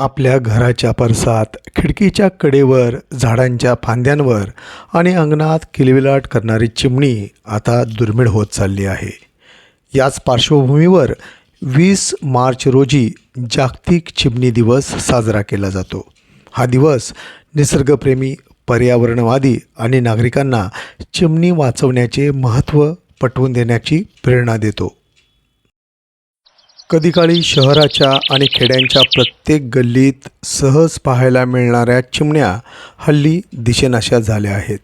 आपल्या घराच्या परसात खिडकीच्या कडेवर झाडांच्या फांद्यांवर आणि अंगणात किलबिलाट करणारी चिमणी आता दुर्मिळ होत चालली आहे. याच पार्श्वभूमीवर वीस मार्च रोजी जागतिक चिमणी दिवस साजरा केला जातो. हा दिवस निसर्गप्रेमी पर्यावरणवादी आणि नागरिकांना चिमणी वाचवण्याचे महत्त्व पटवून देण्याची प्रेरणा देतो. कधीकाळी शहराच्या आणि खेड्यांच्या प्रत्येक गल्लीत सहज पाहायला मिळणाऱ्या चिमण्या हल्ली दिशेनाशा झाल्या आहेत.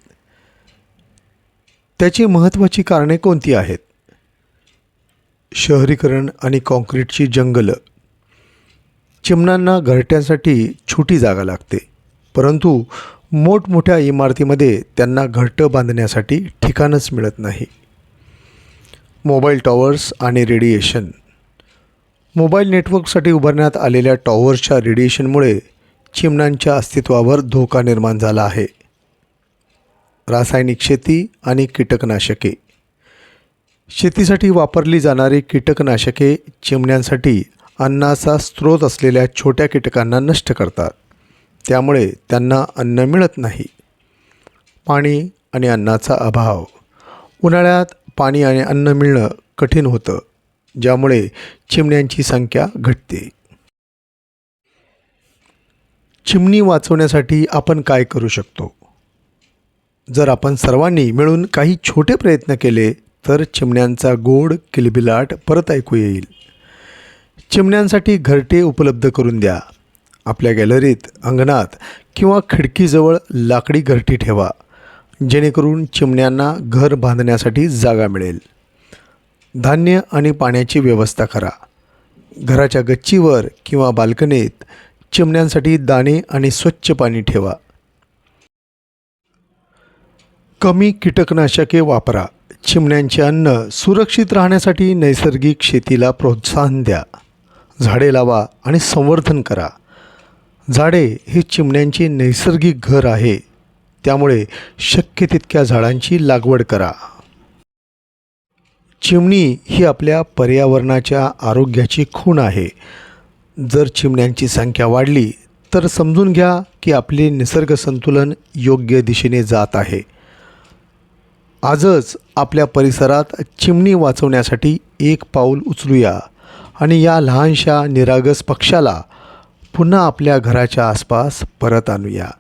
त्याची महत्त्वाची कारणे कोणती आहेत? शहरीकरण आणि काँक्रीटची जंगलं. चिमण्यांना घरट्यांसाठी छोटी जागा लागते परंतु मोठमोठ्या इमारतीमध्ये त्यांना घरटं बांधण्यासाठी ठिकाणच मिळत नाही. मोबाईल टॉवर्स आणि रेडिएशन मोबाईल नेटवर्कसाठी उभारण्यात आलेल्या टॉवरच्या रेडिएशनमुळे चिमण्यांच्या अस्तित्वावर धोका निर्माण झाला आहे. रासायनिक शेती आणि कीटकनाशके. शेतीसाठी वापरली जाणारी कीटकनाशके चिमण्यांसाठी अन्नाचा स्रोत असलेल्या छोट्या कीटकांना नष्ट करतात. त्यामुळे त्यांना अन्न मिळत नाही. पाणी आणि अन्नाचा अभाव. उन्हाळ्यात पाणी आणि अन्न मिळणं कठीण होतं. ज्यामुळे चिमण्यांची संख्या घटते. चिमणी वाचवण्यासाठी आपण काय करू शकतो? जर आपण सर्वांनी मिळून काही छोटे प्रयत्न केले तर चिमण्यांचा गोड किलबिलाट परत ऐकू येईल. चिमण्यांसाठी घरटे उपलब्ध करून द्या. आपल्या गॅलरीत अंगणात किंवा खिडकीजवळ लाकडी घरटी ठेवा जेणेकरून चिमण्यांना घर बांधण्यासाठी जागा मिळेल. धान्य आणि पाण्याची व्यवस्था करा. घराच्या गच्चीवर किंवा बाल्कनीत चिमण्यांसाठी दाणे आणि स्वच्छ पाणी ठेवा. कमी कीटकनाशके वापरा. चिमण्यांचे अन्न सुरक्षित राहण्यासाठी नैसर्गिक शेतीला प्रोत्साहन द्या. झाडे लावा आणि संवर्धन करा. झाडे हे चिमण्यांचे नैसर्गिक घर आहे. त्यामुळे शक्य तितक्या झाडांची लागवड करा. चिमणी ही आपल्या पर्यावरणाच्या आरोग्याची खूण आहे. जर चिमण्यांची संख्या वाढली तर समजून घ्या की आपले निसर्ग संतुलन योग्य दिशेने जात आहे. आजच आपल्या परिसरात चिमणी वाचवण्यासाठी एक पाऊल उचलूया आणि या लहानशा निरागस पक्षाला पुन्हा आपल्या घराच्या आसपास परत आणूया.